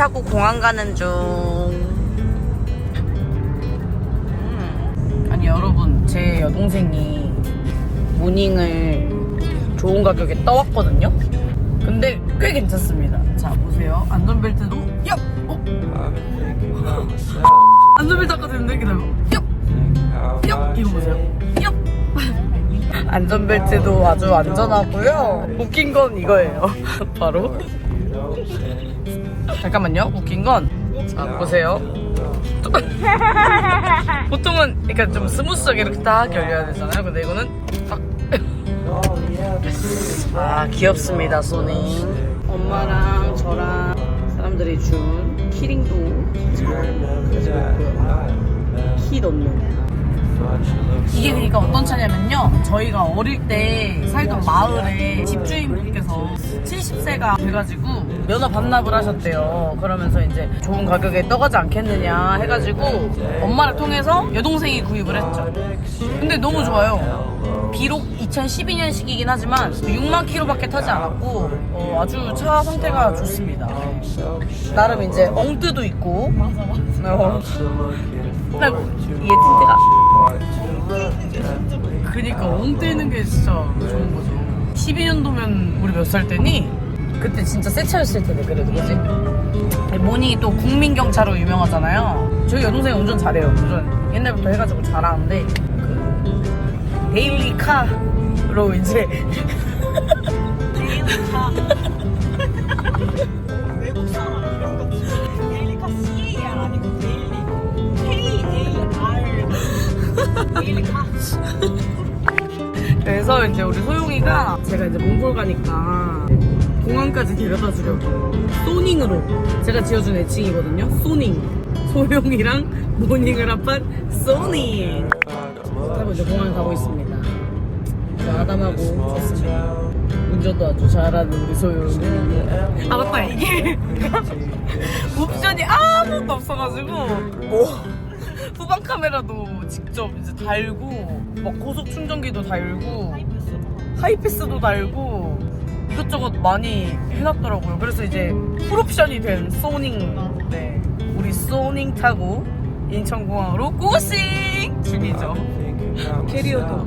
타고 공항 가는 중. 음. 아니 여러분 제 여동생이 모닝을 좋은 가격에 떠왔거든요. 근데 꽤 괜찮습니다. 자 보세요. 안전벨트도 얍. 어? 안전벨트 아까 됐는데 기다려. 얍. 얍. 이거 보세요. 얍. 안전벨트도 아주 안전하고요. 웃긴 건 이거예요. 바로. 잠깐만요. 웃긴 건. 자, 보세요. 보통은 그러니까 좀 스무스하게 이렇게 딱 열려야 되잖아요. 근데 이거는 딱. 아, 귀엽습니다, 소니. 엄마랑 저랑 사람들이 준 키링도 가지고 있고요. 키 넣는. 이게 그러니까 어떤 차냐면요. 저희가 어릴 때 살던 마을에 집주인분께서 70세가 돼가지고 면허 반납을 하셨대요. 그러면서 이제 좋은 가격에 떠가지 않겠느냐 해가지고 엄마를 통해서 여동생이 구입을 했죠. 근데 너무 좋아요. 비록 2012년식이긴 하지만 6만 킬로밖에 타지 않았고 어, 아주 차 상태가 좋습니다. 나름 이제 엉뜨도 있고 맞아 맞아. 얘 틴트가 그니까 엉뜨는 게 진짜 좋은 거죠 12년도면 우리 몇 살 때니? 그때 진짜 새 차였을 텐데 그래도 그지? 모닝이 또 국민 경차로 유명하잖아요 저희 여동생이 운전 잘해요 운전 옛날부터 해가지고 잘하는데 그 데일리 카로 이제 외국 그래서 이제 우리 소용이가 제가 이제 몽골 가니까 공항까지 데려다 주려고 소닝으로 제가 지어준 애칭이거든요. 소닝. 소용이랑 모닝을 합한 소닝. 하고 이제 공항 가고 있습니다. 아담하고 좋습니다. 운전도 아주 잘하는 우리 소용이. 아 맞다 이게 옵션이 아무것도 없어가지고 뭐 후방 카메라도 직접 이제 달고 막 고속 충전기도 달고 하이패스도 달고 이것저것 많이 해놨더라고요. 그래서 이제 풀옵션이 된 소닝 네 우리 소닝 타고 인천공항으로 고싱 중이죠. 캐리어도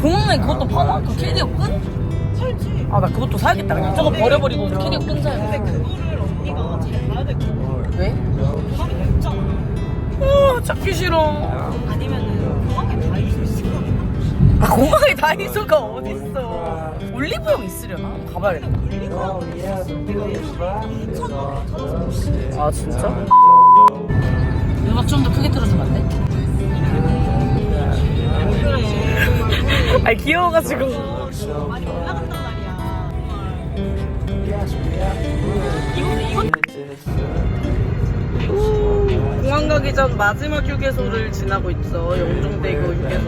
공항에 그것도 파나? 그 캐리어 끈? 살지 아 나 그것도 사야겠다. 저거 버려버리고 캐리어 끈 근데 사야 돼. 찾기 싫어. 아니면은 공항에 다이소 있을 거 아, 공항에 다이소가 어딨어. 올리브영 있으려나? 가봐야겠다. 아, 진짜? 음악 좀 더 크게 틀어주면 안 돼? 아, 귀여워가지고. 많이 올라간단 말이야 이거는 공항 가기 전 마지막 휴게소를 지나고 있어. 영종대교 휴게소.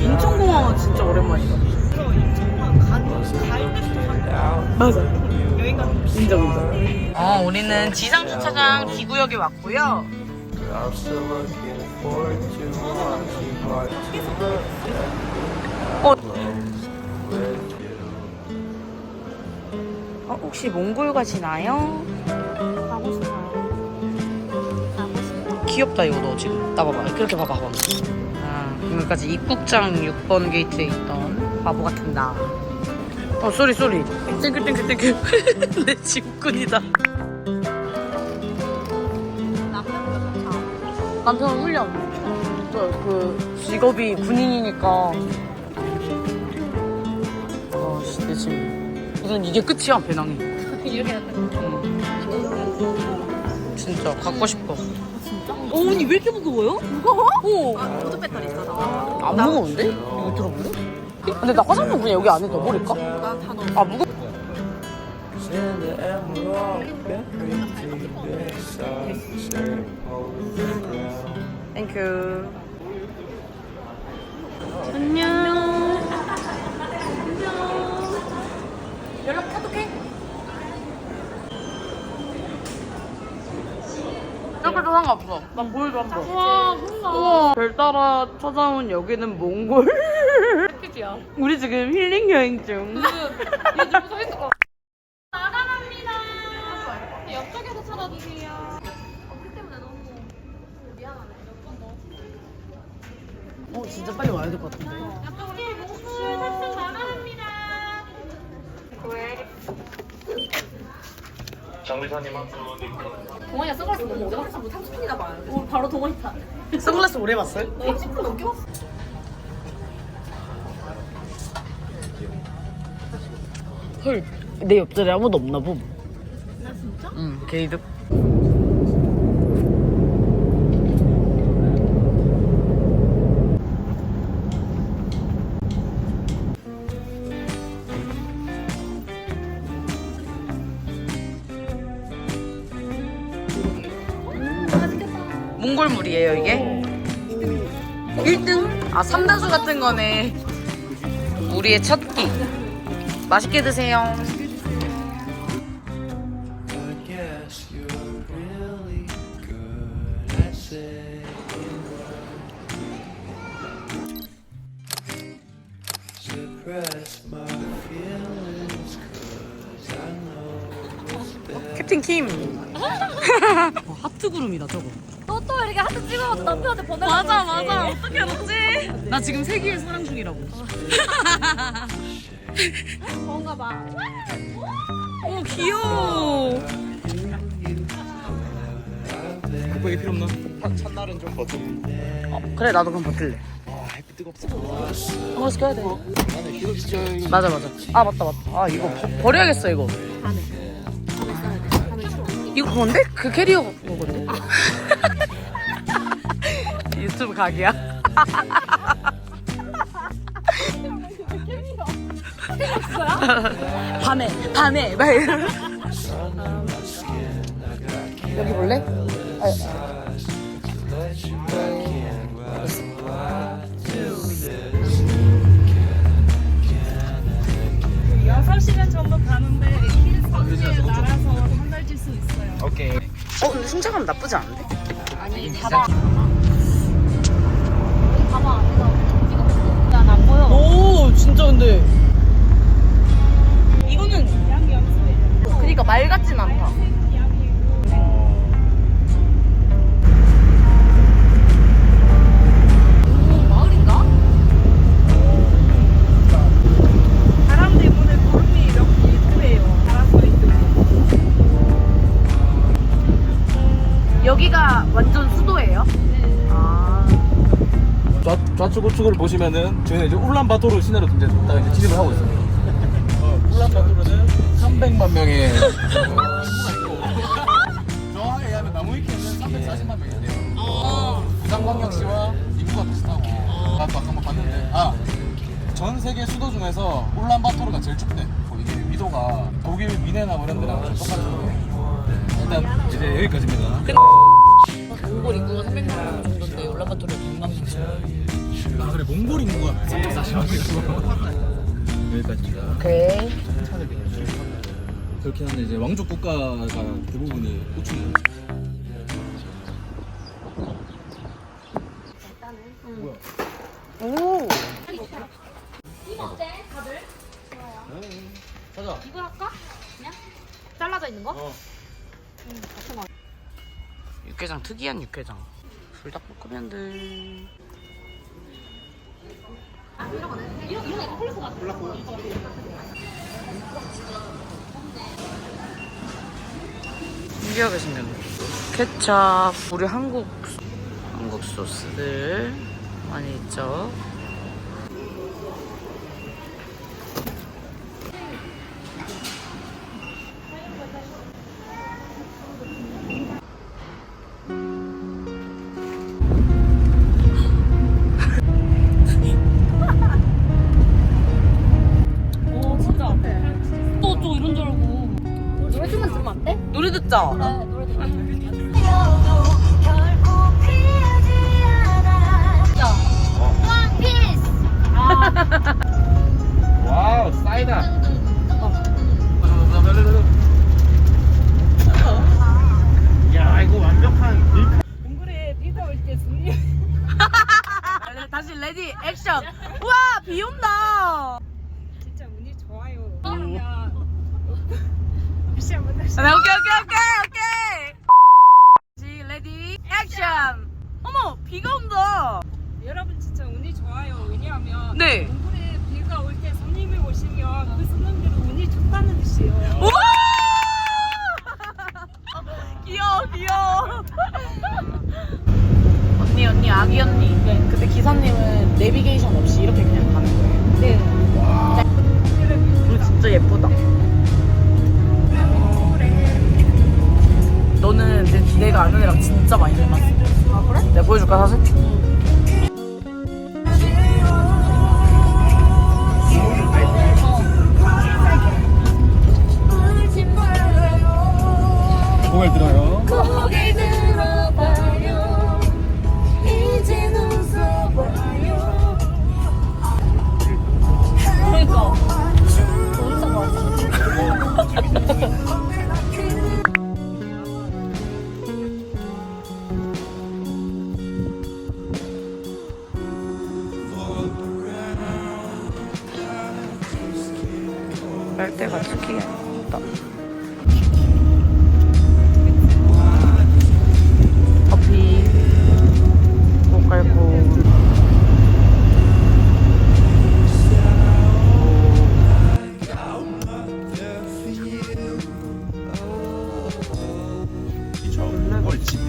인천공항은 진짜 오랜만이다. 그래서 인천공항 가는 갈 때부터 산 맞아. 여행 가는 거 인정, 인정. 어, 우리는 지상 주차장 D구역에 왔고요. I'm still looking forward to watching part 어. 어, 혹시 몽골 가시나요? 가고 싶어요. 가고 싶어 귀엽다 이거 너 지금. 나 봐봐. 그렇게 봐봐 봐봐. 아 여기까지 입국장 6번 게이트에 있던 바보 같은 나어 쏘리 쏘리. 땡큐 땡큐 땡큐. 내 집꾼이다. 남편은 훈련. 저그 직업이 군인이니까. 아씨 내 지금 무슨 이게 끝이야 배낭이 이렇게 응. 진짜 갖고 싶어 어, 언니 왜 이렇게 무거워요? 무거워? 오 아, 보드 배터리 있잖아. 안 무거운데? 이거 들어볼래? 근데 나 화장품 그냥 여기 안에 넣어버릴까? 나다 넣어. 아 무거. 땡큐 안녕 연락해도 돼? 이렇게도 상관없어 난 보여줘 한 번 와, 혼나. 우와 별 따라 찾아온 여기는 몽골 페이지야. 우리 지금 힐링 여행 중. 얘 누구 서 있을 거. 나가랍니다. 옆쪽에서 찾아주세요. 언니 때문에 너무 미안하네. 몇번 더. 어 진짜 빨리 와야 될 것 같은데. 옆쪽에 목줄 탑승 나가랍니다. 장비사님한테 동원이가 선글라스 너무 오래 봤어. 30분이나 봐요. 오, 바로 동원이 타. 선글라스 오래 봤어요? 30분 넘게 봤어. 헐. 내 옆자리 아무도 없나 봄. 나 진짜? 응. 게이드. 몽골물이에요 이게? 1등? 아 삼다수 같은 거네 우리의 첫끼 맛있게 드세요 캡틴 킴 어, 하트 구름이다 저거 이렇게 하트 찍어가지고 남편한테 보내려고 맞아 그러지. 맞아 어떻게 알았지? 나 지금 세기의 사랑 중이라고 뭔가 봐. 오 귀여워 곱하기 필요 없나? 첫날은 좀 버텨. 어, 그래 나도 그럼 버틸래 아, 햇빛 뜨겁다. 어 시켜야 돼 나는 이거 진짜 이거 맞아 맞아 아 맞다 맞다 아 이거 버, 버려야겠어 이거 이거 뭔데? 그 캐리어 그건데? 유튜브 각이야 밤에 밤에 막 이러면 여기 볼래? 여섯 시간 정도 가는데 힐 선수에 날아서 한달찔수 있어요. 오케이. 어 근데 승차감 나쁘지 않은데? 아니, 봐봐. 우측을 보시면은 저희는 이제 울란바토르 시내로 이제 딱 이제 진입을 하고 있습니다. 어, 울란바토르는 300만 명의 어, 있고 정확하게 얘기하면 나무위키는 340만 명인데요. 부산광역시와 인구가 비슷하고 나도 아까 한번 봤는데 아. 전 세계 수도 중에서 울란바토르가 제일 좁대. 뭐 이게 위도가 독일 미네나 뭐 이런 데랑 똑같은데 일단 이제 여기까지입니다. 몽골 인구가 300만 명 정도인데 울란바토르 100만 명 씩아 그래 몽골 인구가 340만이라고 여기까지입니다 오케이 그렇긴 한데 이제 왕족 국가가 대부분이 우측이에요 오 이거 어때, 다들? 가자 이거 할까? 그냥? 잘라져 있는 거? 어. 육개장 특이한 육개장 불닭볶음면들 이런 거 콜라스. 신기하게 케찹 우리 한국 한국 소스들 많이 있죠 원피스! 와우 사이다 야 이거 완벽한 몽골에 비가 올 때 승리. 다시 레디 액션 우와 비 온다 진짜 운이 좋아요. 왜냐면 한번 다시. 네, 오케이 오케이 오케이 오케이. 지 레디 액션. 어머 비가 온다. 여러분 진짜 운이 좋아요. 왜냐하면 네. 동굴에 비가 올 때 손님이 오시면 그 손님들은 운이 좋다는 뜻이에요. 우와! 귀여워 귀여워. 언니 언니 아기 언니. 근데 기사님은 내비게이션 없이 이렇게 그냥 가는 거예요? 네. 이거 진짜 예쁘다 너는 내, 내가 아는 애랑 진짜 많이 닮았어 아 그래? 내가 보여줄까 사진? 고개를 들어요.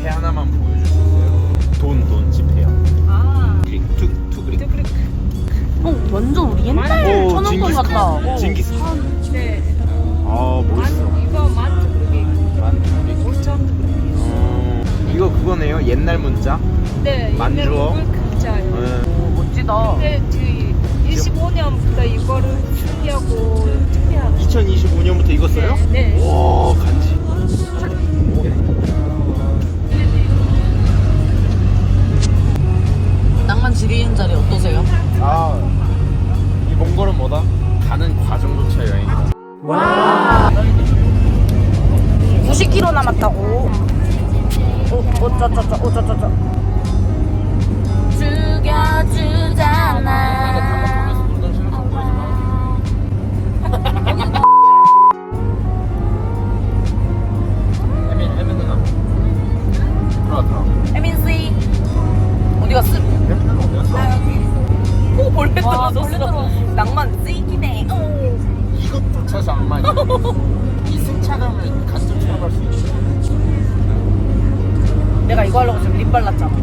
지폐 하나만 보여줄 수 있어요? 돈, 돈 지폐요. 아. 투, 투그릭. 어 완전 우리 옛날 오, 징기스 같다 어. 칸. 징기스 칸. 네. 아, 멋있어. 만 이거 만두 그게 만. 5천 그게. 어, 이거 그거네요. 옛날 문자. 네. 만주어? 옛날 얼굴 글자예요. 네. 오 멋지다 근데 그 25년부터 이거를 준비하고 준비하고. 2025년부터 이거 써요? 네. 와, 간지. 오, 오쩌쩌쩌 오쩌 이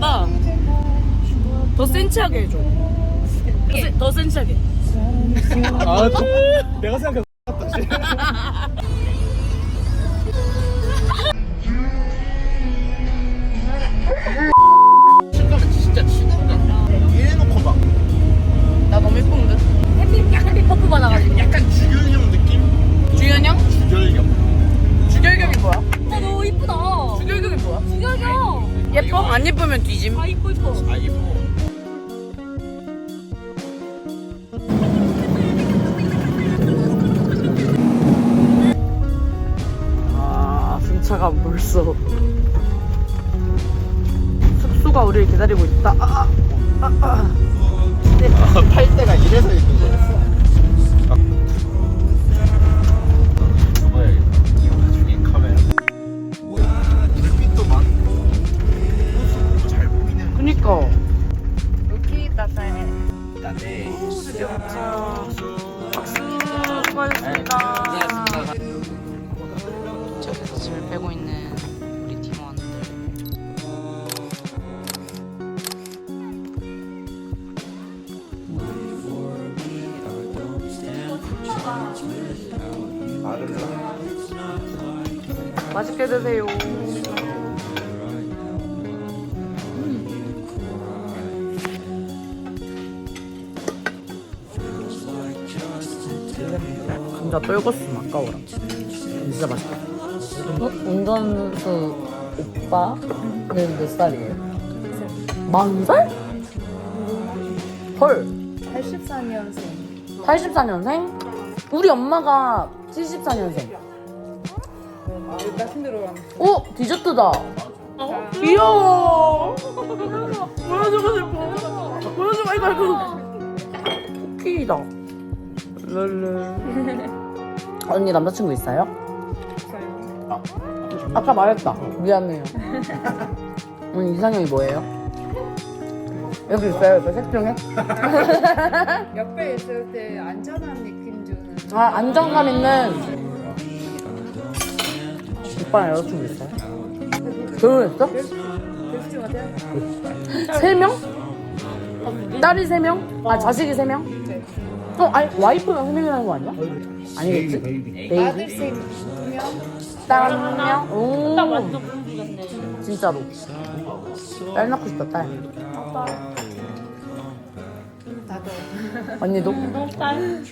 잘한다 더 센치하게 해줘 더, 센- 더 센치하게 아 또, 내가 생각한 실감은 진짜 치는다. 이래놓고 막 나 너무 예쁜데 햇빛 약간 퍼프 받아가지고 약간 주결형 느낌? 주연형? 주결형. 주결경이 뭐야? 아 너무 이쁘다 주결경이 뭐야? 주결경 예뻐? 안 예쁘면 뒤짐 아 이뻐 이뻐 아 이뻐. 아 승차가 벌써 숙소가 우리를 기다리고 있다 아, 아, 아. 팔 때가 이래서 있는 거였어. go. 여기 따따해. 따따해. 박수. 수고하셨습니다. 저기서 짐을 빼고 있는 우리 팀원들. 맛있게 드세요. 떨궜으면 아까워라. 진짜 맛있다. 어? 운전수 오빠는 몇 살이에요? 만 살? 헐. 84년생. 84년생? 우리 엄마가 74년생. 나 힘들어. 오! 디저트다. 귀여워. 보여주고 싶어. 보여주고 이거 이거. 쿠키다. 랄랄. 언니 남자친구 있어요? 없어요. 아까 말했다. 미안해요. 언니 이상형이 뭐예요? 여기 있어요. 저색 중에. 옆에 있을 때 안전한 느낌 주는. 아 안정감 있는. 오빠랑 여자친구 있어요? 결혼했어? 그렇지 못해요? 세 명? 딸이 세 명? 아 자식이 세 명? 네. 어 아니 와이프가 세 명이라는 거 아니야? 아니겠지? 베이비. 아들 세명 딸 한 명? 오. 딱 완전 공주 같네. 진짜로. 딸 낳고 싶다 딸. 나도. 언니도? 딸.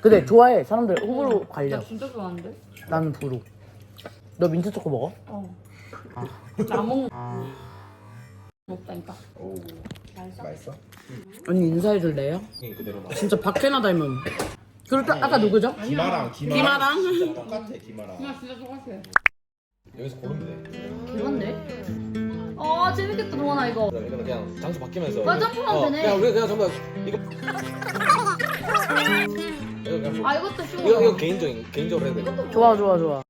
근데 좋아해 사람들 호불호 갈려. 진짜 좋아하는데? 나는 부로. 너 민트 초코 먹어? 어. 나 먹는 먹다니까. 맛있어? 언니 인사해 줄래요? 그대로 나. 진짜 박해나 닮은. 그리고 또 아까 누구죠? 기마랑 기마랑. 진짜 똑같아 기마랑. 나 진짜 똑같아. 여기서 고르면 돼. 대박인데? 아 재밌겠다 동원아 이거. 이거는 그냥 장소 바뀌면서. 맞아, 점프하면 되네. 그냥 우리 그냥 전부 다 이거. 이거 그냥 아 이것도 쉬워. 이거 이거 개인적인 개인적으로 해야 돼. 좋아 좋아 좋아.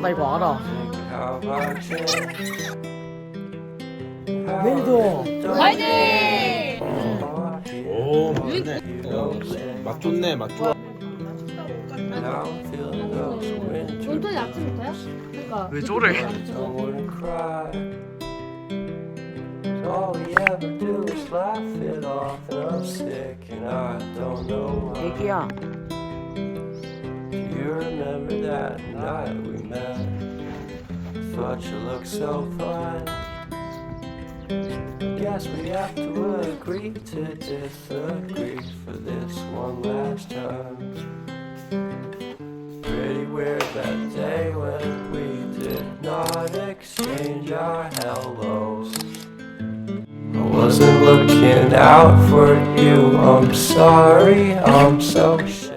나 이거 알아. 내일도. 화이팅! 오 맞네. 맛 좋네 맛 좋아. 온톤이 아침부터야? 그러니까. 왜 저래? 애기야. Remember that night we met? Thought you looked so fine. Guess we have to agree to disagree for this one last time. Pretty weird that day when we did not exchange our hellos. I wasn't looking out for you. I'm sorry, I'm so sure.